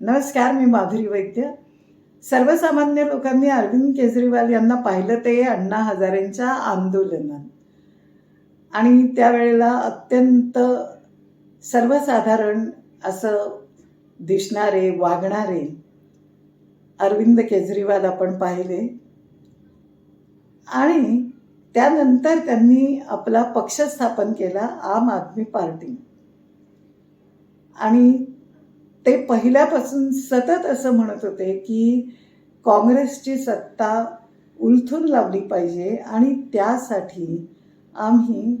नमस्कार मी माधुरी वैद्य. सर्वसामान्य लोकांनी अरविंद केजरीवाल यांना पाहिलं ते अण्णा हजारेंच्या आंदोलनात. आणि त्यावेळेला अत्यंत सर्वसाधारण असं दिसणारे वागणारे अरविंद केजरीवाल आपण पाहिले. आणि त्यानंतर त्यांनी आपला पक्ष स्थापन केला आम आदमी पार्टी. आणि ते पहिल्यापासून सतत असं म्हणत होते की काँग्रेसची सत्ता उलथून लावली पाहिजे आणि त्यासाठी आम्ही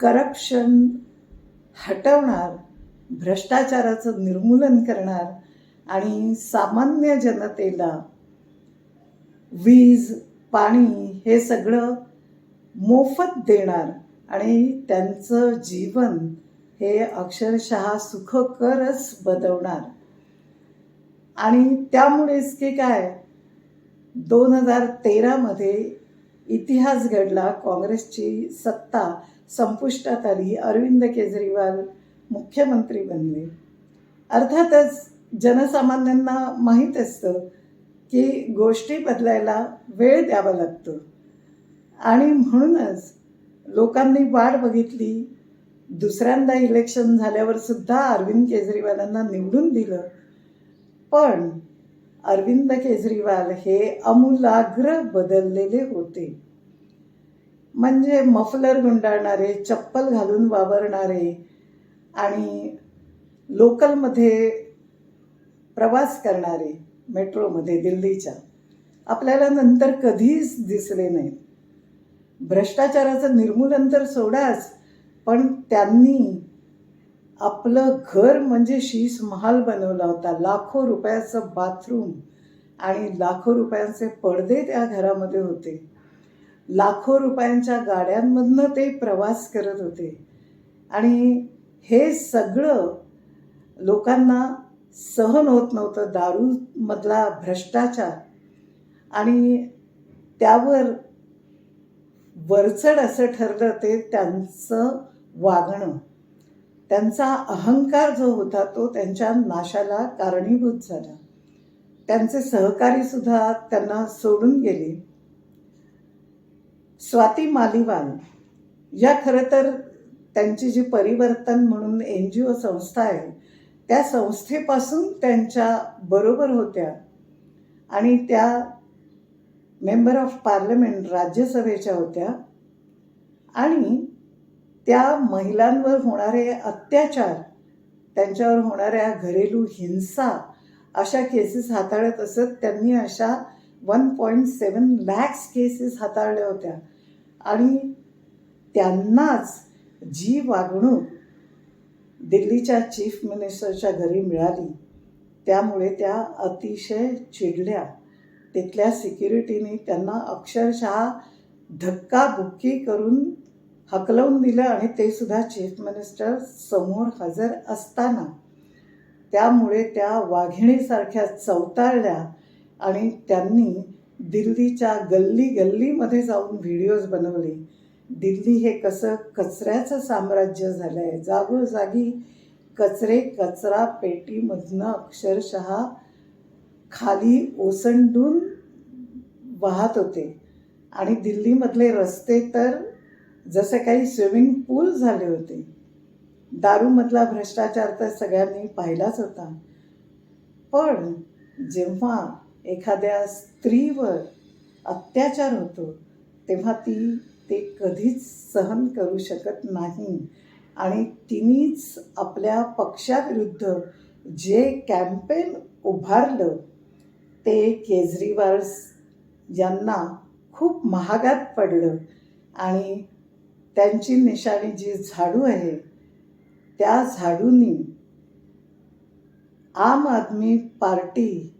करप्शन हटवणार भ्रष्टाचाराचं निर्मूलन करणार आणि सामान्य जनतेला वीज पाणी हे सगळं मोफत देणार आणि त्यांचं जीवन हे अक्षरशः सुखकरच बदवणार. आणि त्यामुळेच की काय दोन हजार तेरामध्ये इतिहास घडला काँग्रेसची सत्ता संपुष्टात आली अरविंद केजरीवाल मुख्यमंत्री बनले. अर्थातच जनसामान्यांना माहीत असतं की गोष्टी बदलायला वेळ द्यावा लागतो. आणि म्हणूनच लोकांनी वाट बघितली दुसऱ्यांदा इलेक्शन झाल्यावर सुद्धा अरविंद केजरीवालांना निवडून दिलं. पण अरविंद केजरीवाल हे अमूलाग्र बदललेले होते. म्हणजे मफलर गुंडाळणारे चप्पल घालून वावरणारे आणि लोकलमध्ये प्रवास करणारे मेट्रोमध्ये दिल्लीच्या आपल्याला नंतर कधीच दिसले नाही. भ्रष्टाचाराचं निर्मूलन तर सोडाच पण त्यांनी आपलं घर म्हणजे शीश महाल बनवला होता. लाखो रुपयाचं बाथरूम आणि लाखो रुपयांचे पडदे त्या घरामध्ये होते. लाखो रुपयांच्या गाड्यांमधनं ते प्रवास करत होते. आणि हे सगळं लोकांना सहन होत नव्हतं. दारूमधला भ्रष्टाचार आणि त्यावर वरचढ असं ठरलं ते त्यांचं वागणं. त्यांचा अहंकार जो होता तो त्यांच्या नाशाला कारणीभूत झाला. त्यांचे सहकारी सुद्धा त्यांना सोडून गेले. स्वाती मालिवाल या खरं तर त्यांची जी परिवर्तन म्हणून एन जी ओ संस्था आहे त्या संस्थेपासून त्यांच्या बरोबर होत्या. आणि त्या मेंबर ऑफ पार्लमेंट राज्यसभेच्या होत्या. आणि त्या महिलांवर होणारे अत्याचार त्यांच्यावर होणाऱ्या घरेलू हिंसा अशा केसेस हाताळत असत त्यांनी अशा one point seven lakhs cases हाताळल्या होत्या. आणि त्यांनाच जी वागणूक दिल्लीच्या चीफ मिनिस्टरच्या घरी मिळाली त्यामुळे त्या अतिशय चिडल्या. तिथल्या सिक्युरिटीने त्यांना अक्षरशः धक्काबुक्की करून हकलवून दिलं आणि ते सुद्धा चीफ मिनिस्टर समोर हजर असताना. त्यामुळे त्या वाघिणीसारख्या चवताळल्या आणि त्यांनी दिल्लीच्या गल्ली गल्लीमध्ये जाऊन व्हिडिओज बनवले. दिल्ली हे कसं कचऱ्याचं साम्राज्य झालं आहे जागोजागी कचरे कचरा पेटीमधनं अक्षरशः खाली ओसंडून वाहत होते. आणि दिल्लीमधले रस्ते तर जसे काही स्विमिंग पूल झाले होते. दारूमधला भ्रष्टाचार तर सगळ्यांनी पाहिलाच होता. पण जेव्हा एखाद्या स्त्रीवर अत्याचार होतो तेव्हा ती ते कधीच सहन करू शकत नाही. आणि तिनेच आपल्या पक्षाविरुद्ध जे कॅम्पेन उभारलं ते केजरीवाल यांना खूप महागात पडलं. आणि त्यांची निशाणी जी झाडू आहे त्या झाडूनी आम आदमी पार्टी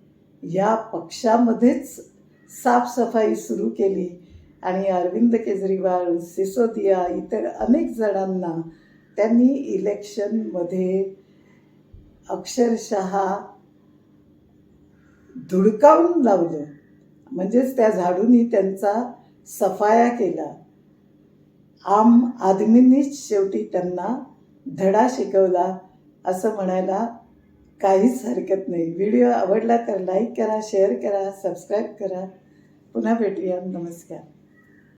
या पक्षामध्येच साफसफाई सुरू केली आणि अरविंद केजरीवाल सिसोदिया इतर अनेक जणांना त्यांनी इलेक्शनमध्ये अक्षरशः धुडकावून लावलं. म्हणजेच त्या झाडूनी त्यांचा सफाया केला. आम आदमींनीच शेवटी त्यांना धडा शिकवला असं म्हणायला काहीच हरकत नाही. व्हिडिओ आवडला तर लाईक करा शेअर करा सबस्क्राईब करा. पुन्हा भेटूया. नमस्कार.